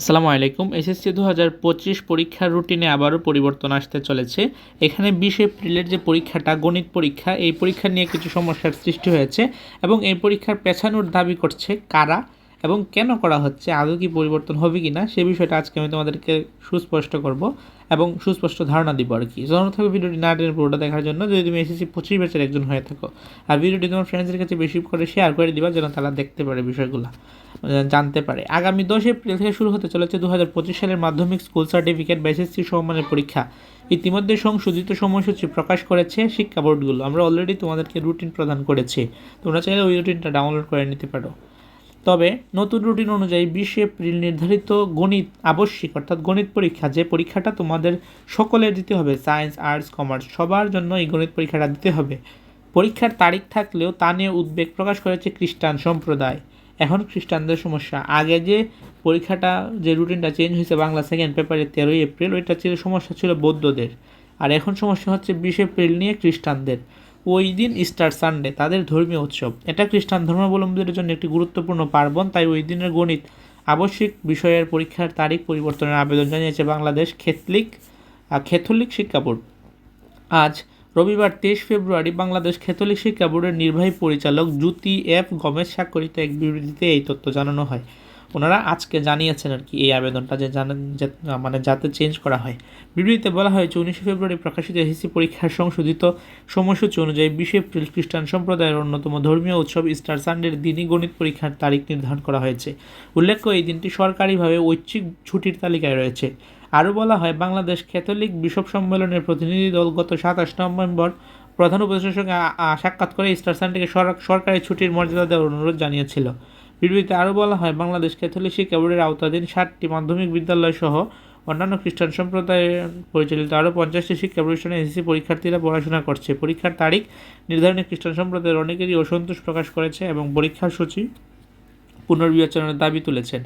আসসালামু আলাইকুম। এসএসসি দু হাজার পঁচিশ পরীক্ষার রুটিনে আবারও পরিবর্তন আসতে চলেছে। এখানে বিশ এপ্রিলের যে পরীক্ষাটা, গণিত পরীক্ষা, এই পরীক্ষা নিয়ে কিছু সমস্যার সৃষ্টি হয়েছে এবং এই পরীক্ষার পেছানোর দাবি করছে কারা? এবং কেন করা হচ্ছে, আদৌ কি পরিবর্তন হবে কি না সে বিষয়টা আজকে আমি তোমাদেরকে সুস্পষ্ট করব এবং সুস্পষ্ট ধারণা দিব আর কি। জন্য থাকবে ভিডিওটি না টেনে পুরোটা দেখার জন্য যদি তুমি এসএসসি পঁচিশ ব্যাচের একজন হয়ে থাকো, আর ভিডিওটি তোমার ফ্রেন্ডসের কাছে বেশি করে শেয়ার করে দিবা যেন তারা দেখতে পারে বিষয়গুলো জানতে পারে। আগামী দশ এপ্রিল থেকে শুরু হতে চলেছে দু হাজার পঁচিশ সালের মাধ্যমিক স্কুল সার্টিফিকেট বা এসএসসি সমমানের পরীক্ষা। ইতিমধ্যে সংশোধিত সময়সূচি প্রকাশ করেছে শিক্ষা বোর্ডগুলো। আমরা অলরেডি তোমাদেরকে রুটিন প্রদান করেছি। তোমরা চাইলে ওই রুটিনটা ডাউনলোড করে নিতে পারো। তবে নতুন রুটিন অনুযায়ী বিশে এপ্রিল নির্ধারিত গণিত আবশ্যিক, অর্থাৎ গণিত পরীক্ষা, যে পরীক্ষাটা তোমাদের সকলের দিতে হবে, সায়েন্স, আর্টস, কমার্স, সবার জন্য এই গণিত পরীক্ষাটা দিতে হবে। পরীক্ষার তারিখ থাকলেও তা নিয়ে উদ্বেগ প্রকাশ করেছে খ্রিস্টান সম্প্রদায়। এখন খ্রিস্টানদের সমস্যা। আগে যে পরীক্ষাটা, যে রুটিনটা চেঞ্জ হয়েছে বাংলা সেকেন্ড পেপারে তেরোই এপ্রিল, ওইটা ছিল, সমস্যা ছিল বৌদ্ধদের। আর এখন সমস্যা হচ্ছে বিশ এপ্রিল নিয়ে খ্রিস্টানদের। ওই দিন ইস্টার সানডে, তাদের ধর্মীয় উৎসব। এটা খ্রিস্টান ধর্মাবলম্বীদের জন্য একটি গুরুত্বপূর্ণ পার্বণ, তাই ওই দিনের গণিত আবশ্যিক বিষয়ের পরীক্ষার তারিখ পরিবর্তনের আবেদন জানিয়েছে বাংলাদেশ খেতলিক খেথলিক শিক্ষা বোর্ড। আজ রবিবার তেইশ ফেব্রুয়ারি বাংলাদেশ খেতলিক শিক্ষা বোর্ডের নির্বাহী পরিচালক জ্যোতি এফ গমেশ স্বাক্ষরিত এক বিবৃতিতে এই তথ্য জানানো হয়। ওনারা আজকে জানিয়েছেন আর কি এই আবেদনটা যে মানে যাতে চেঞ্জ করা হয়। বিবৃতিতে বলা হয়েছে, উনিশে ফেব্রুয়ারি প্রকাশিত এসএসসি পরীক্ষার সংশোধিত সময়সূচি অনুযায়ী বিশে এপ্রিল খ্রিস্টান সম্প্রদায়ের অন্যতম ধর্মীয় উৎসব ইস্টার সানডের দিনই গণিত পরীক্ষার তারিখ নির্ধারণ করা হয়েছে। উল্লেখ্য, এই দিনটি সরকারিভাবে ঐচ্ছিক ছুটির তালিকায় রয়েছে। আরও বলা হয়, বাংলাদেশ ক্যাথলিক বিশপ সম্মেলনের প্রতিনিধি দল গত সাতাশ নভেম্বর প্রধান উপদেষ্টার সঙ্গে সাক্ষাৎ করে ইস্টার সানডেকে সরকারি ছুটির মর্যাদা দেওয়ার অনুরোধ জানিয়েছিল। বিবৃতিতে আরও বলা হয়, বাংলাদেশ ক্যাথলিক শিক্ষা বোর্ডের আওতাধীন ষাটটি মাধ্যমিক বিদ্যালয় সহ অন্যান্য খ্রিস্টান সম্প্রদায় পরিচালিত আরও পঞ্চাশটি শিক্ষা প্রতিষ্ঠানে এসএসসি পরীক্ষার্থীরা পড়াশোনা করছে। পরীক্ষার তারিখ নির্ধারণে খ্রিস্টান সম্প্রদায়ের অনেকেরই অসন্তোষ প্রকাশ করেছে এবং পরীক্ষার সূচি পুনর্বিবেচনার দাবি তুলেছেন।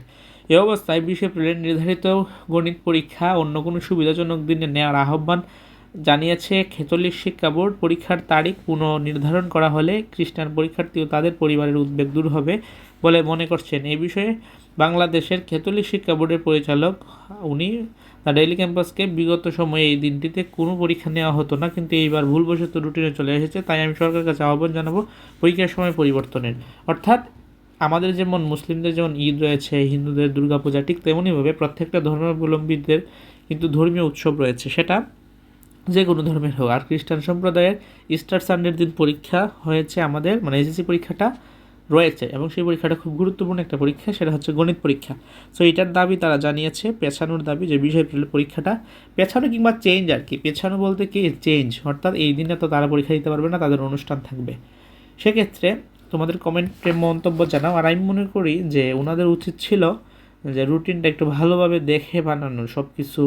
এ অবস্থায় বিশ এপ্রিলের নির্ধারিত গণিত পরীক্ষা অন্য কোনো সুবিধাজনক দিনে নেওয়ার আহ্বান জানিয়েছে খেতলিক শিক্ষা বোর্ড পরীক্ষার তারিখ পুনর্নির্ধারণ করা হলে খ্রিস্টান পরীক্ষার্থী ও তাদের পরিবারের উদ্বেগ দূর হবে বলে মনে করছেন। এই বিষয়ে বাংলাদেশের খেতলিক শিক্ষা বোর্ডের পরিচালক, উনি দ্য ডেইলি ক্যাম্পাসকে বিগত সময়ে এই দিনটিতে কোনো পরীক্ষা নেওয়া হতো না, কিন্তু এইবার ভুলবশত রুটিনে চলে এসেছে, তাই আমি সরকারের কাছে আহ্বান জানাব পরীক্ষার সময় পরিবর্তনের। অর্থাৎ আমাদের যেমন মুসলিমদের যেমন ঈদ রয়েছে, হিন্দুদের দুর্গাপূজা ঠিক তেমনইভাবে প্রত্যেকটা ধর্মাবলম্বীদের কিন্তু ধর্মীয় উৎসব রয়েছে, সেটা যে কোনো ধর্মের হোক। আর খ্রিস্টান সম্প্রদায়ের ইস্টার সানডের দিন পরীক্ষা হয়েছে আমাদের মানে এসএসসি পরীক্ষাটা রয়েছে, এবং সেই পরীক্ষাটা খুব গুরুত্বপূর্ণ একটা পরীক্ষা, সেটা হচ্ছে গণিত পরীক্ষা। সো এটার দাবি তারা জানিয়েছে, পেছানোর দাবি যে বিষয় পরীক্ষাটা পেছানো কিংবা চেঞ্জ আর কি। পেছানো বলতে কি? চেঞ্জ অর্থাৎ এই দিনে তো তারা পরীক্ষা দিতে পারবে না, তাদের অনুষ্ঠান থাকবে। সেক্ষেত্রে তোমাদের কমেন্টে মন্তব্য জানাও। আর আমি মনে করি যে, ওনাদের উচিত ছিল যে রুটিনটা একটু ভালোভাবে দেখে বানানো সব কিছু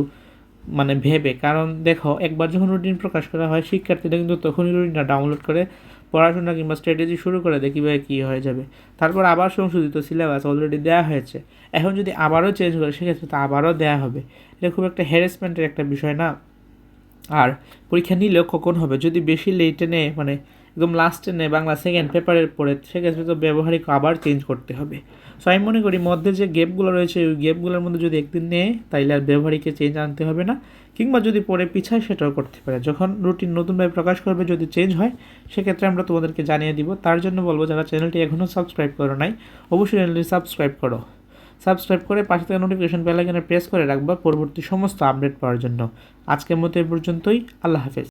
মানে ভেবে। কারণ দেখো, একবার যখন রুটিন প্রকাশ করা হয়, শিক্ষার্থীরা কিন্তু তখনই রুটিনটা ডাউনলোড করে, পড়াশোনা কিংবা স্ট্র্যাটেজি শুরু করে দেখি ভাই কী হয়ে যাবে। তারপর আবার সংশোধিত সিলেবাস অলরেডি দেওয়া হয়েছে। এখন যদি আবারও চেঞ্জ করে সেক্ষেত্রে তো আবারও দেওয়া হবে। এটা খুব একটা হ্যারাসমেন্টের একটা বিষয় না। আর পরীক্ষা নিলেও কখন হবে? যদি বেশি লেটে নেয় মানে একদম লাস্টে নেয় বাংলা সেকেন্ড পেপারের পরে, সেক্ষেত্রে তো ব্যবহারিক আবার চেঞ্জ করতে হবে। সো আমি মনে করি মধ্যে যে গেপগুলো রয়েছে, ওই গেপগুলোর মধ্যে যদি একদিন নেয় তাইলে আর ব্যবহারিকে চেঞ্জ আনতে হবে না। কিংবা যদি পরে পিছায়, সেটাও করতে পারে। যখন রুটিন নতুনভাবে প্রকাশ করবে, যদি চেঞ্জ হয়, সেক্ষেত্রে আমরা তোমাদেরকে জানিয়ে দিব। তার জন্য বলব, যারা চ্যানেলটি এখনও সাবস্ক্রাইব করো নাই, অবশ্যই চ্যানেলটি সাবস্ক্রাইব করো। সাবস্ক্রাইব করে পাশে থেকে নোটিফিকেশন বেল আইকনে প্রেস করে রাখবা পরবর্তী সমস্ত আপডেট পাওয়ার জন্য। আজকের মতো এ পর্যন্তই। আল্লাহ হাফেজ।